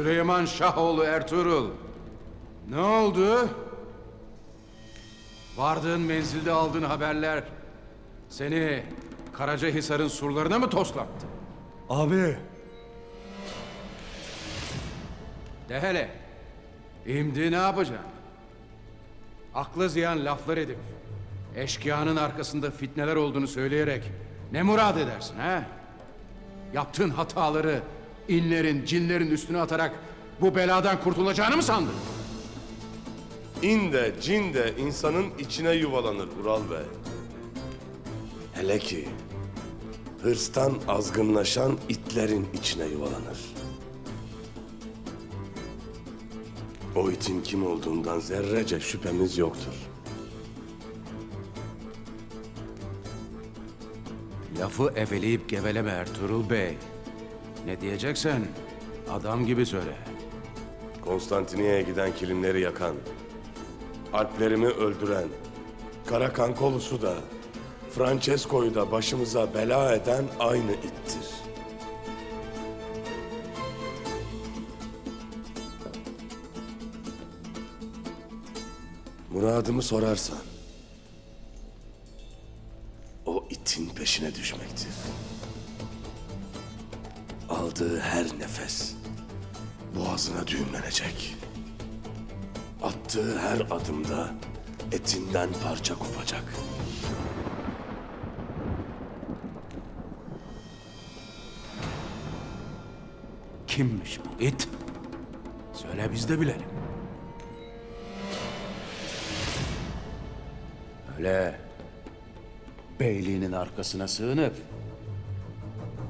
Süleyman Şahoğlu Ertuğrul. Ne oldu? Vardığın menzilde aldığın haberler seni Karacahisar'ın surlarına mı toslattı? Abi. De hele. Şimdi ne yapacaksın? Aklı ziyan laflar edip eşkıyanın arkasında fitneler olduğunu söyleyerek ne murad edersin ha? Yaptığın hataları inlerin, cinlerin üstüne atarak bu beladan kurtulacağını mı sandın? İn de cin de insanın içine yuvalanır Ural Bey. Hele ki hırstan azgınlaşan itlerin içine yuvalanır. O itin kim olduğundan zerrece şüphemiz yoktur. Lafı eveleyip geveleme Ertuğrul Bey. Ne diyeceksen adam gibi söyle. Konstantiniye'ye giden kilimleri yakan, Alplerimi öldüren, Karakan Kolus'u da, Francesco'yu da başımıza bela eden aynı ittir. Muradımı sorarsan, o itin peşine düşmektir. Aldığı her nefes boğazına düğümlenecek. Attığı her adımda etinden parça kopacak. Kimmiş bu it? Söyle biz de bilelim. Öyle beyliğinin arkasına sığınıp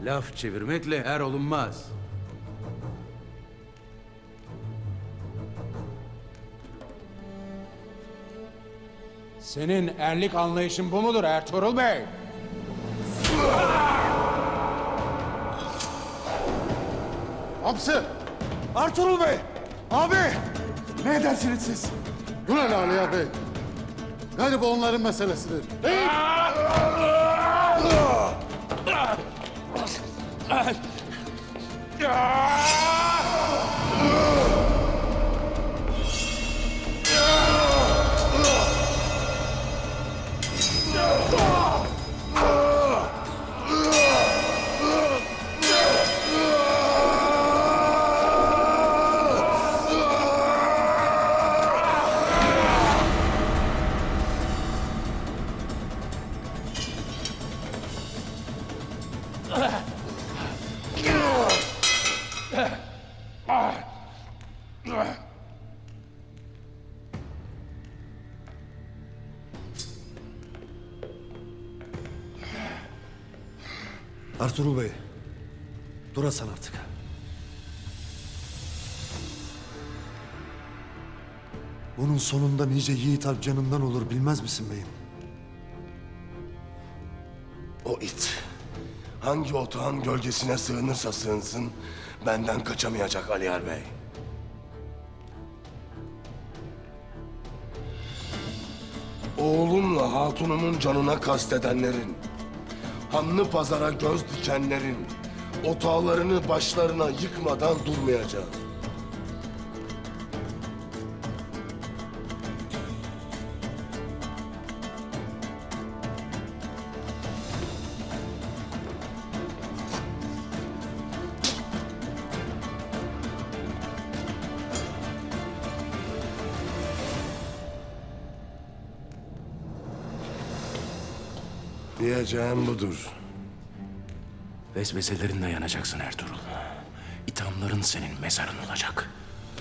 laf çevirmekle er olunmaz. Senin erlik anlayışın bu mudur Ertuğrul Bey? Hamsi! Ertuğrul Bey. Abi. Ne edersiniz siz? Bu ne Lale Bey? Yani bu onların meselesidir. Ugh! Ertuğrul Bey. Durasan artık. Bunun sonunda nice yiğit alp canından olur bilmez misin beyim? O it hangi otağın gölgesine sığınırsa sığınsın benden kaçamayacak Aliyar Bey. Oğlumla hatunumun canına kastedenlerin, hanlı pazara göz dikenlerin, otağlarını başlarına yıkmadan durmayacağım. Diyeceğim budur. Vesveselerinle yanacaksın Ertuğrul. İthamların senin mezarın olacak.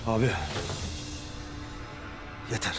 Abi. Yeter.